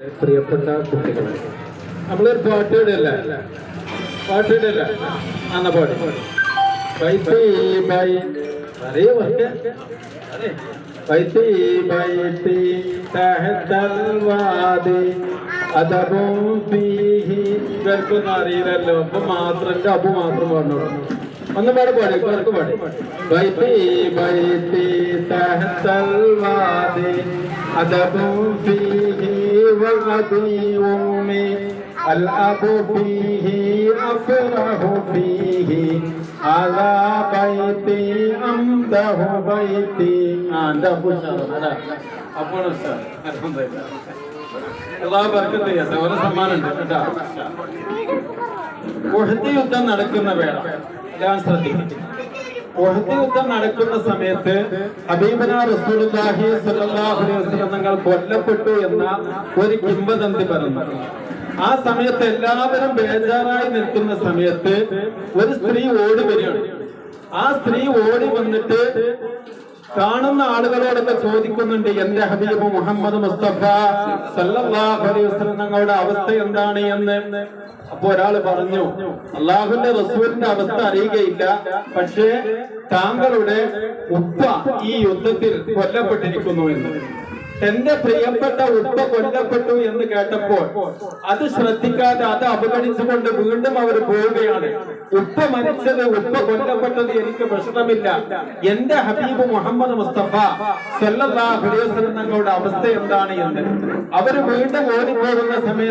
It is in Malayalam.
പ്രിയപ്പെട്ട കുട്ടികളെ. നമ്മളൊരു പാട്ടിടല്ല പാട്ടിടല്ല അന്ന പാടി. അറിയില്ലല്ലോ അപ്പൊ മാത്രം അബു മാത്രം പറഞ്ഞോളൂ ഒന്ന് പാട് പാടി. ഇവർക്ക് പാടി. ബൈത്തി ബൈത്തി തഹത്തൽ വാദി ഫീഹി والرضيع الأب فيه أفرح فيه على بيتي أمده بيتي عند أبو شهر അപ്പോൾ എല്ലാ പേർക്കും ചെയ്യാം ഓരോ സമ്മാനമുണ്ട് കേട്ടോ ഉഹദ് യുദ്ധം നടക്കുന്ന വേള ഞാൻ ശ്രദ്ധിക്കും ഉഹദ് യുദ്ധം നടക്കുന്ന സമയത്ത് സ്വല്ലല്ലാഹു അലൈഹി വസല്ലം കൊല്ലപ്പെട്ടു എന്ന ഒരു കിംവദന്തി പറഞ്ഞു ആ സമയത്ത് എല്ലാവരും ബേജാറായി നിൽക്കുന്ന സമയത്ത് ഒരു സ്ത്രീ ഓടി വരികയാണ്. ആ സ്ത്രീ ഓടി വന്നിട്ട് കാണുന്ന ആളുകളോടൊക്കെ ചോദിക്കുന്നുണ്ട് എന്റെ ഹബീബ് മുഹമ്മദ് മുസ്തഫ സല്ലല്ലാഹു അലൈഹി വസല്ലം തങ്ങളുടെ അവസ്ഥ എന്താണ് എന്ന്? അപ്പൊ ഒരാൾ പറഞ്ഞു അള്ളാഹുന്റെ റസൂലിന്റെ അവസ്ഥ അറിയുകയില്ല പക്ഷേ താങ്കളുടെ ഉപ്പ ഈ യുദ്ധത്തിൽ കൊല്ലപ്പെട്ടിരിക്കുന്നു എന്ന്. എന്റെ പ്രിയപ്പെട്ട ഉപ്പ കൊല്ലപ്പെട്ടു എന്ന് കേട്ടപ്പോൾ അത് ശ്രദ്ധിക്കാതെ അത് അവഗണിച്ചുകൊണ്ട് വീണ്ടും അവർ പോവുകയാണ്. ഉപ്പ മരിച്ചത് ഉപ്പ കൊല്ലപ്പെട്ടത് എനിക്ക് പ്രശ്നമില്ല. എന്റെ ഹബീബ് മുഹമ്മദ് മുസ്തഫ വസല്ലം തങ്ങളുടെ അവസ്ഥ എന്താണ് എന്ന്. അവർ വീണ്ടും ഓടിപ്പോകുന്ന സമയത്ത്